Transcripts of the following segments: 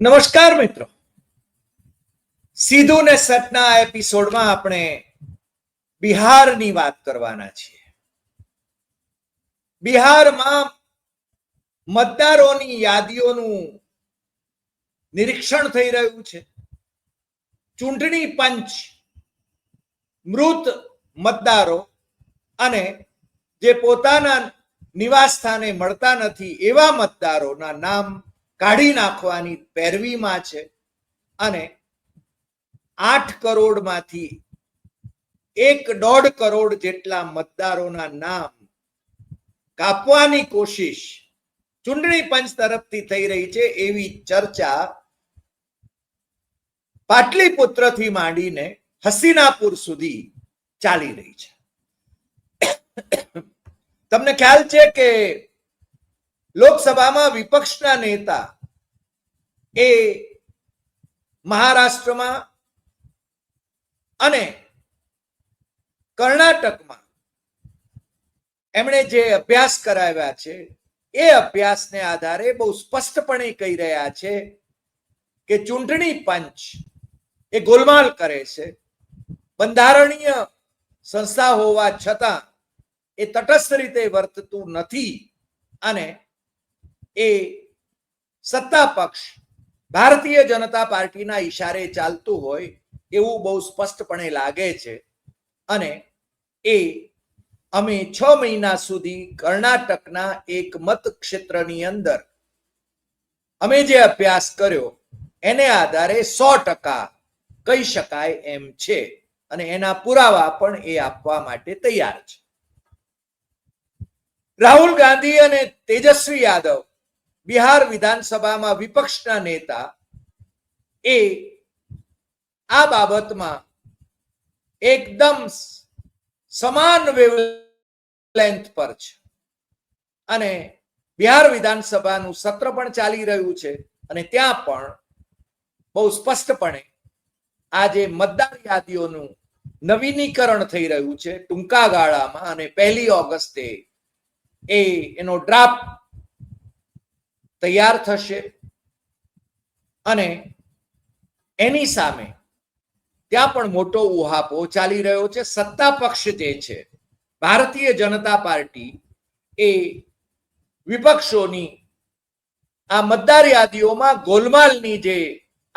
નમસ્કાર મિત્રો. સીધું ને સતના એપિસોડમાં આપણે બિહારની વાત કરવાના છીએ. બિહારમાં મતદારોની યાદીઓનું નિરીક્ષણ થઈ રહ્યું છે. ચૂંટણી પંચ મૃત મતદારો અને જે પોતાના નિવાસ સ્થાને મળતા નથી એવા મતદારોના નામ કાઢી નાખવાની પેરવીમાં છે અને આઠ કરોડમાંથી એક દોઢ કરોડ જેટલા મતદારોના નામ કાપવાની કોશિશ ચૂંટણી પંચ તરફથી થઈ રહી છે એવી ચર્ચા પાટલીપુત્રથી માંડીને હસીનાપુર સુધી ચાલી રહી છે. તમને ખ્યાલ છે કે લોકસભામાં વિપક્ષના નેતા એ મહારાષ્ટ્રમાં અને કર્ણાટકમાં એમણે જે અભ્યાસ કરાવ્યા છે, એ અભ્યાસને આધારે બહુ સ્પષ્ટપણે કહી રહ્યા છે કે ચૂંટણી પંચ એ ગોલમાલ કરે છે. બંધારણીય સંસ્થા હોવા છતાં એ તટસ્થ રીતે વર્તતું નથી અને એ સત્તા પક્ષ ભારતીય જનતા પાર્ટીના ઈશારે ચાલતું હોય એવું બહુ સ્પષ્ટપણે લાગે છે અને એ અમે છ મહિના સુધી કર્ણાટકના એક મત ક્ષેત્રની અંદર અમે જે અભ્યાસ કર્યો એને આધારે સો ટકા કહી શકાય એમ છે અને એના પુરાવા પણ એ આપવા માટે તૈયાર છે. રાહુલ ગાંધી અને તેજસ્વી યાદવ બિહાર વિધાનસભામાં વિપક્ષના નેતા એ આ બાબતમાં એકદમ સમાન વેવલેન્થ પર છે. અને બિહાર વિધાનસભાનું સત્ર પણ ચાલી રહ્યું છે અને ત્યાં પણ બહુ સ્પષ્ટપણે આજે મતદાર યાદીઓનું નવીનીકરણ થઈ રહ્યું છે ટૂંકા ગાળામાં અને પહેલી ઓગસ્ટે એ એનો ડ્રાફ્ટ તૈયાર થશે. અને એની સામે ત્યાં પણ મોટો ઉહાપો ચાલી રહ્યો છે. સત્તા પક્ષ જે છે, ભારતીય જનતા પાર્ટી એ વિપક્ષોની આ મતદાર યાદીઓમાં ગોલમાલની જે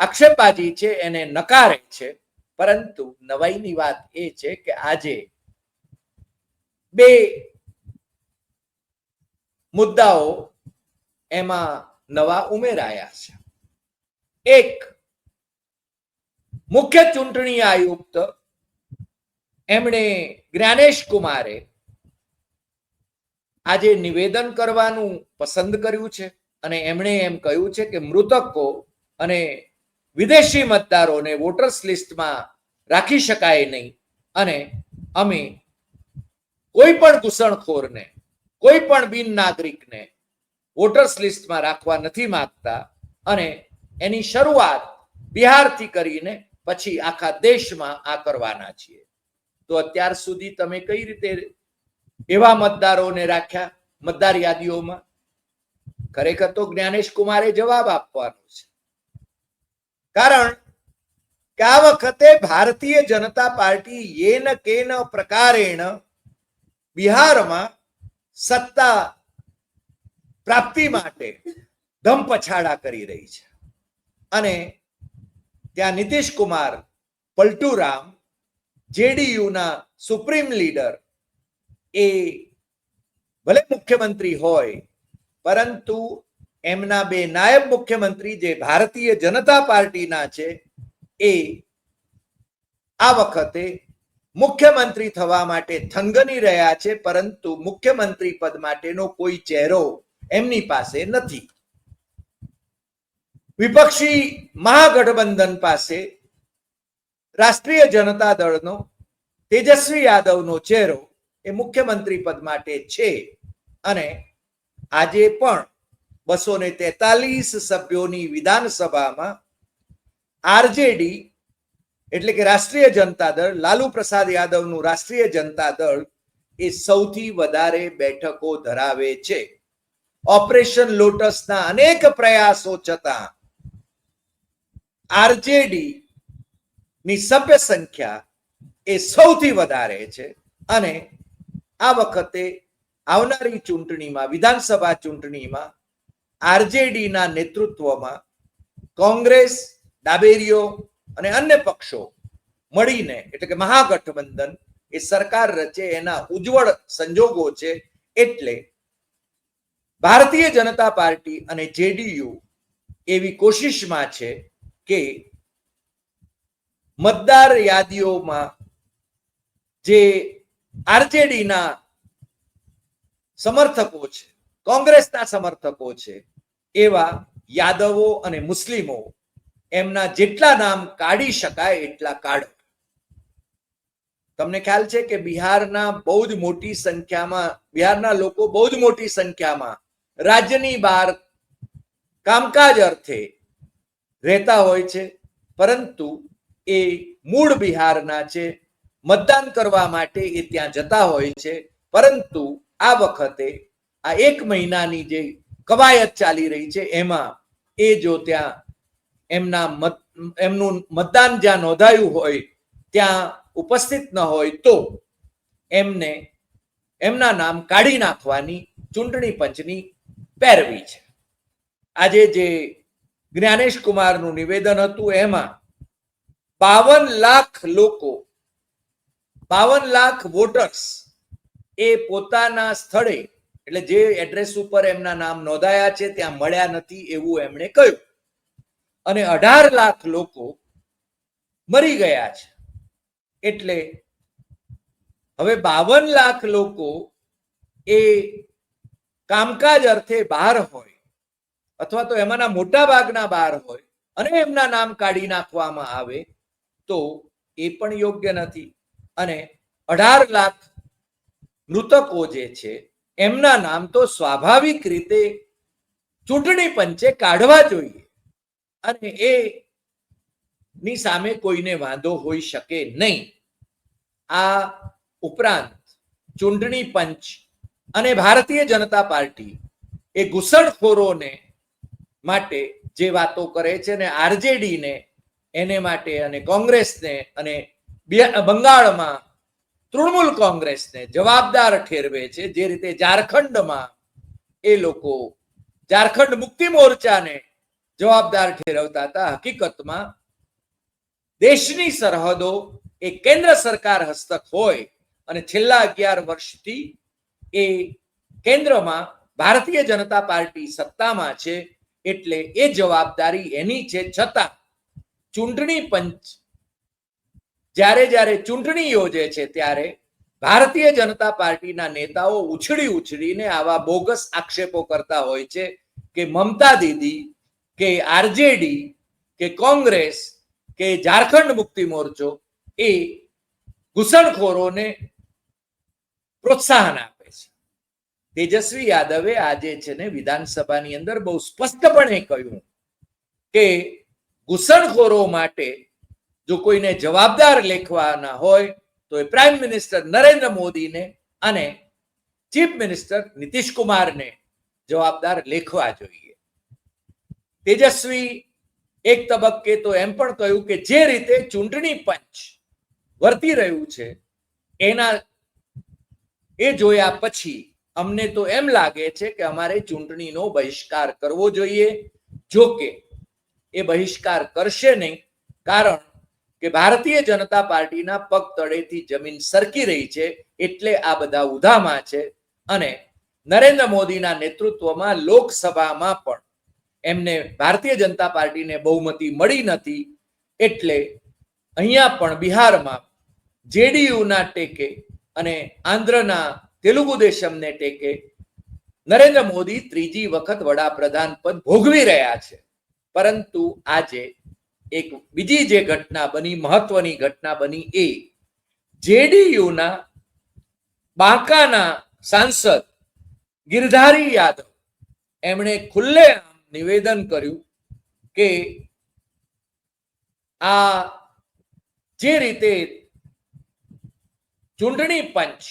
આક્ષેપબાજી છે એને નકારે છે. પરંતુ નવાઈની વાત એ છે કે આજે બે મુદ્દાઓ એમાં નવા ઉમેરાયા છે. એક, મુખ્ય ચૂંટણી આયુક્ત, એમણે જ્ઞાનેશ કુમારે આજે નિવેદન કરવાનું પસંદ કર્યું છે અને એમણે એમ કહ્યું છે કે મૃતકો અને વિદેશી મતદારોને વોટર્સ લિસ્ટમાં રાખી શકાય નહીં અને અમે કોઈ પણ ઘૂસણખોરને, કોઈ પણ બિન નાગરિકને વોટર્સ લિસ્ટમાં રાખવા નથી માંગતા અને એની શરૂઆત બિહારથી કરીને પછી આખા દેશમાં આ કરવાના છીએ. તો અત્યાર સુધી તમે કઈ રીતે એવા મતદારોને રાખ્યા મતદાર યાદીઓમાં? ખરેખર તો જ્ઞાનેશ કુમારે જવાબ આપવાનો છે. કારણ કે આ વખતે ભારતીય જનતા પાર્ટી યેન કેન પ્રકારેણ બિહારમાં સત્તા પ્રાપ્તિ માટે ધમપછાડા કરી રહી છે. અને ત્યાં નીતિશ કુમાર, પલટુરામ, જેડીયુના સુપ્રીમ લીડર એ ભલે મુખ્યમંત્રી હોય, પરંતુ એમના બે નાયબ મુખ્યમંત્રી જે ભારતીય જનતા પાર્ટીના છે, એ આ વખતે મુખ્યમંત્રી થવા માટે થંગની રહ્યા છે, પરંતુ મુખ્યમંત્રી પદ માટેનો કોઈ ચહેરો એમની પાસે નથી. વિપક્ષી મહાગઠબંધન પાસે રાષ્ટ્રીય જનતા દળનો તેજસ્વી યાદવનો ચહેરો એ મુખ્યમંત્રી પદ માટે છે. અને આજે પણ બસો ને તેતાલીસ સભ્યોની વિધાનસભામાં આરજેડી એટલે કે રાષ્ટ્રીય જનતા દળ, લાલુ પ્રસાદ યાદવનું રાષ્ટ્રીય જનતા દળ એ સૌથી વધારે બેઠકો ધરાવે છે. ઓપરેશન લોટસના અનેક પ્રયાસો છતાં આરજેડી ની સભ્ય સંખ્યા એ સૌથી વધારે છે. અને આ વખતે આવનારી ચૂંટણીમાં, વિધાનસભા ચૂંટણીમાં આરજેડીના નેતૃત્વમાં કોંગ્રેસ, ડાબેરીઓ અને અન્ય પક્ષો મળીને, એટલે કે મહાગઠબંધન એ સરકાર રચે એના ઉજ્જવળ સંજોગો છે, એટલે ભારતીય જનતા પાર્ટી અને જેડીયુ એવી કોશિશમાં છે કે મતદાર યાદીઓમાં જે આરજેડીના સમર્થકો છે, કોંગ્રેસના સમર્થકો છે, એવા યાદવો અને મુસ્લિમો એમના જેટલા નામ કાઢી શકાય એટલા કાઢો. તમને ખ્યાલ છે કે બિહારના બહુ જ મોટી સંખ્યામાં, બિહારના લોકો બહુ જ મોટી સંખ્યામાં રાજ્યની બહાર કામકાજ અર્થે રહેતા હોય છે, પરંતુ એ મૂળ બિહારના છે, મતદાન કરવા માટે એ ત્યાં જતા હોય છે, પરંતુ આ વખતે આ એક મહિનાની જે કવાયત ચાલી રહી છે, એમાં એ જો ત્યાં એમના મત, એમનું મતદાન જ્યાં નોંધાયું હોય, ત્યાં ઉપસ્થિત ન હોય તો એમને, એમના નામ કાઢી નાખવાની ચૂંટણી પંચની પેરવી છે. આજે જે જ્ઞાનેશ કુમારનું નિવેદન હતું એમાં બાવન લાખ લોકો, બાવન લાખ વોટર્સ એ પોતાના સ્થળે, એટલે જે એડ્રેસ ઉપર એમના નામ નોંધાયા છે, ત્યાં મળ્યા નથી એવું એમણે કહ્યું. અને અઢાર લાખ લોકો મરી ગયા છે. એટલે હવે બાવન લાખ લોકો એ કામકાજ અર્થે બહાર હોય, અથવા તો એમાંના મોટા ભાગના બહાર હોય અને એમના નામ કાઢી નાખવામાં આવે, તો એ પણ યોગ્ય નથી. અને અઢાર લાખ મૃતકો જે છે, એમના નામ તો સ્વાભાવિક રીતે ચૂંટણી પંચે કાઢવા જોઈએ. અને એ ની સામે કોઈને વાંધો હોઈ શકે નહીં. આ ઉપરાંત ચૂંટણી પંચ અને ભારતીય જનતા પાર્ટી એ ઘૂસણખોરોને માટે જે વાતો કરે છે ને આરજેડીને, એને માટે અને કોંગ્રેસને અને બંગાળમાં તૃણમૂલ કોંગ્રેસને જવાબદાર ઠેરવે છે. જે રીતે ઝારખંડમાં એ લોકો ઝારખંડ મુક્તિ મોરચાને જવાબદાર ઠેરવતા હતા. હકીકતમાં દેશની સરહદો એ કેન્દ્ર સરકાર હસ્તક હોય અને છેલ્લા અગિયાર વર્ષથી એ કેન્દ્રમાં ભારતીય જનતા પાર્ટી સત્તામાં છે એટલે એ જવાબદારી એની છે છતાં ચૂંટણી પંચ જ્યારે જ્યારે ચૂંટણી યોજે છે ત્યારે ભારતીય જનતા પાર્ટીના નેતાઓ ઉછળી ઉછળીને આવા બોગસ આક્ષેપો કરતા હોય છે કે મમતા દીદી, કે આરજેડી, કે કોંગ્રેસ, કે ઝારખંડ મુક્તિ મોરચો એ ઘૂસણખોરોને પ્રોત્સાહન આપે. તેજસ્વી યાદવે આજે છે ને વિધાનસભાની અંદર બહુ સ્પષ્ટપણે કહ્યું કે ઘૂસણખોરો માટે જો કોઈને જવાબદાર લેખવાના હોય, તો એ પ્રાઇમ મિનિસ્ટર નરેન્દ્ર મોદીને અને ચીફ મિનિસ્ટર નીતિશ કુમારને જવાબદાર લેખવા જોઈએ. તેજસ્વી એક તબક્કે તો એમ પણ કહ્યું કે જે રીતે ચૂંટણી પંચ વર્તી રહ્યું છે, એના એ જોયા પછી અમને તો એમ લાગે છે કે અમારે ચૂંટણીનો બહિષ્કાર કરવો જોઈએ. જો કે એ બહિષ્કાર કરશે નહીં, કારણ કે ભારતીય જનતા પાર્ટીના પગ તળેથી જમીન સરકી રહી છે, એટલે આ બધા ઉધામાં છે. અને નરેન્દ્ર મોદીના નેતૃત્વમાં લોકસભામાં પણ એમને ભારતીય જનતા પાર્ટીને બહુમતી મળી નથી, એટલે અહીંયા પણ બિહારમાં જેડીયુના ટેકે અને આંધ્રના તેલુગુ દેશમને ટેકે નરેન્દ્ર મોદી ત્રીજી વખત વડાપ્રધાન પદ ભોગવી રહ્યા છે. પરંતુ આજે એક બીજી જે ઘટના બની, મહત્વની ઘટના બની એ જેડીયુના બાંકાના સાંસદ ગિરધારી યાદવ એમણે ખુલ્લે નિવેદન કર્યું કે આ જે રીતે ચૂંટણી પંચ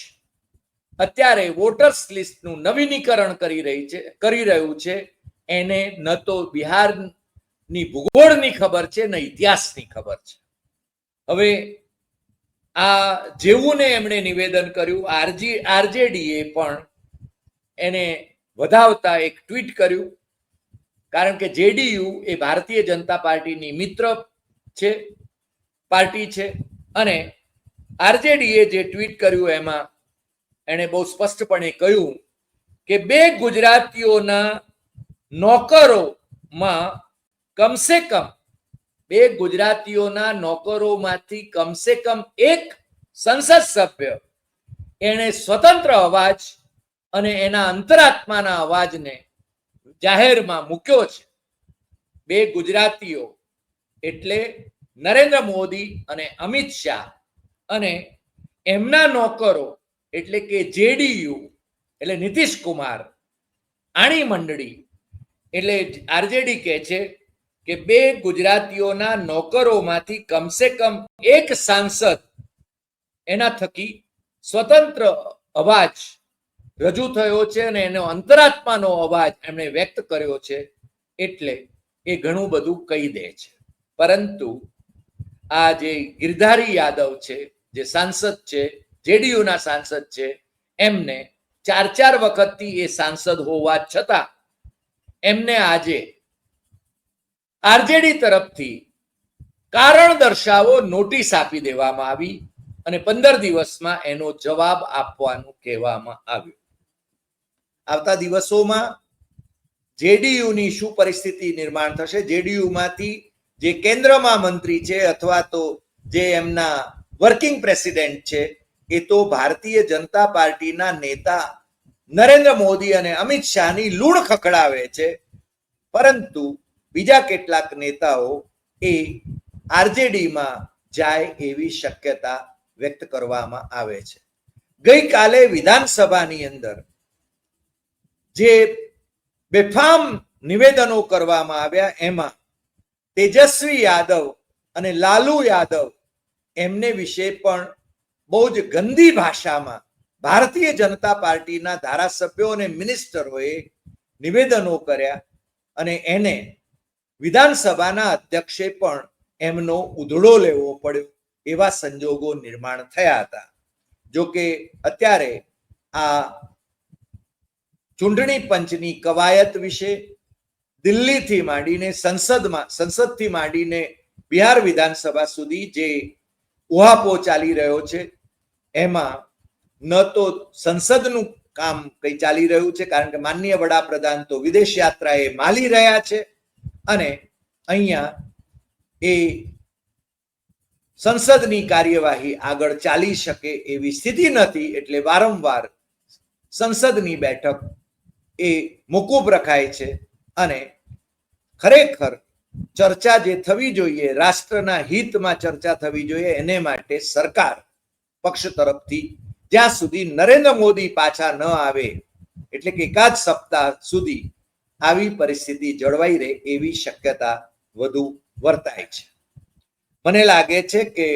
અત્યારે વોટર્સ લિસ્ટનું નવીનીકરણ કરી રહી છે, કરી રહ્યું છે. એને ન તો બિહારની ભૂગોળની ખબર છે, ન ઇતિહાસની ખબર છે. હવે આ જેવું ને એમણે નિવેદન કર્યું, આરજી, આરજેડીએ પણ એને વધાવતા એક ટ્વીટ કર્યું. કારણ કે જેડીયુ એ ભારતીય જનતા પાર્ટીની મિત્ર છે, પાર્ટી છે. અને આરજેડીએ જે ટ્વીટ કર્યું એમાં એણે બહુ સ્પષ્ટપણે કહ્યું કે બે ગુજરાતીઓના નોકરોમાં કમસે કમ બે ગુજરાતીઓના નોકરોમાંથી કમસે કમ એક સંસદ સભ્ય એણે સ્વતંત્ર અવાજ અને એના અંતરાત્માના અવાજને જાહેરમાં મૂક્યો છે. બે ગુજરાતીઓ એટલે નરેન્દ્ર મોદી અને અમિત શાહ અને એમના નોકરો એટલે કે જેડીયુ, એટલે નીતિશ કુમાર, આણી મંડળી, એટલે આરજેડી કહે છે કે બે ગુજરાતીઓના નોકરોમાંથી કમસે કમ એક સાંસદ એના થકી સ્વતંત્ર અવાજ રજૂ થયો છે અને એનો અંતરાત્માનો અવાજ એમણે વ્યક્ત કર્યો છે એટલે એ ઘણું બધું કહી દે છે. પરંતુ આ જે ગિરધારી યાદવ છે, જે સાંસદ છે જેડીયુના સાંસદ છે, એમને ચાર ચાર વખતથી એ સાંસદ હોવા છતાં એમને આજે આરજેડી તરફથી કારણ દર્શાવો નોટિસ આપી દેવામાં આવી અને પંદર દિવસમાં એનો જવાબ આપવાનું કહેવામાં આવ્યું. આવતા દિવસોમાં જેડીયુની શું પરિસ્થિતિ નિર્માણ થશે? જેડીયુમાંથી જે કેન્દ્રમાં મંત્રી છે અથવા તો જે એમના વર્કિંગ પ્રેસિડેન્ટ છે એ તો ભારતીય જનતા પાર્ટીના નેતા નરેન્દ્ર મોદી અને અમિત શાહની લૂણ ખખડાવે છે. પરંતુ બીજા કેટલાક નેતાઓ એ આરજેડીમાં જાય એવી શક્યતા વ્યક્ત કરવામાં આવે છે. ગઈકાલે વિધાનસભાની અંદર જે બેફામ નિવેદનો કરવામાં આવ્યા, એમાં તેજસ્વી યાદવ અને લાલુ યાદવ એમને વિશે પણ બહુ જ ગંદી ભાષામાં ભારતીય જનતા પાર્ટીના ધારાસભ્યો અને મિનિસ્ટરોએ નિવેદનો કર્યા અને એને વિધાનસભાના અધ્યક્ષે પણ એમનો ઉધડો લેવો પડ્યો એવા સંજોગો નિર્માણ થયા હતા. જો કે અત્યારે આ ચૂંટણી પંચની કવાયત વિશે દિલ્હીથી માંડીને સંસદમાં, સંસદથી માંડીને બિહાર વિધાનસભા સુધી જે ઉહાપો ચાલી રહ્યો છે એમાં ન તો સંસદનું કામ કઈ ચાલી રહ્યું છે, કારણ કે માનનીય વડાપ્રધાન તો વિદેશ યાત્રાએ માલી રહ્યા છે અને અહીંયા એ સંસદની કાર્યવાહી આગળ ચાલી શકે એવી સ્થિતિ નથી, એટલે વારંવાર સંસદની બેઠક એ મોકૂફ રખાય છે અને ખરેખર ચર્ચા જે થવી જોઈએ, રાષ્ટ્રના હિતમાં ચર્ચા થવી જોઈએ, એને માટે સરકાર પક્ષ તરફથી જ્યાં સુધી નરેન્દ્ર મોદી પાછા ન આવે, એટલે કે એકાદ સપ્તાહ સુધી આવી પરિસ્થિતિ જળવાઈ રહે એવી શક્યતા વધુ વર્તાય છે. મને લાગે છે કે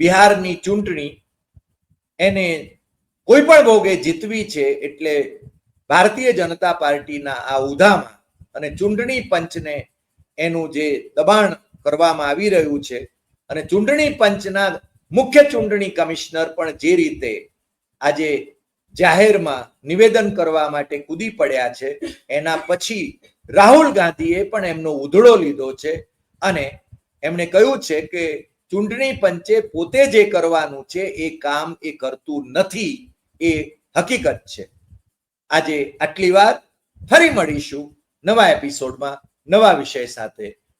બિહારની ચૂંટણી એને કોઈ પણ ભોગે જીતવી છે એટલે ભારતીય જનતા પાર્ટીના આ ઉધામાં અને ચૂંટણી પંચને એનું જે દબાણ કરવામાં આવી રહ્યું છે અને ચૂંટણી પંચના મુખ્ય ચૂંટણી કમિશનર પણ જે રીતે આજે જાહેરમાં નિવેદન કરવા માટે કૂદી પડ્યા છે, એના પછી રાહુલ ગાંધીએ પણ એમનો ઉધડો લીધો છે અને એમણે કહ્યું છે કે ચૂંટણી પંચે પોતે જે કરવાનું છે, એ કામ એ કરતું નથી, એ હકીકત છે. આજે આટલી વાત ફરી મળીશું નવા એપિસોડમાં નવા વિષય સાથે.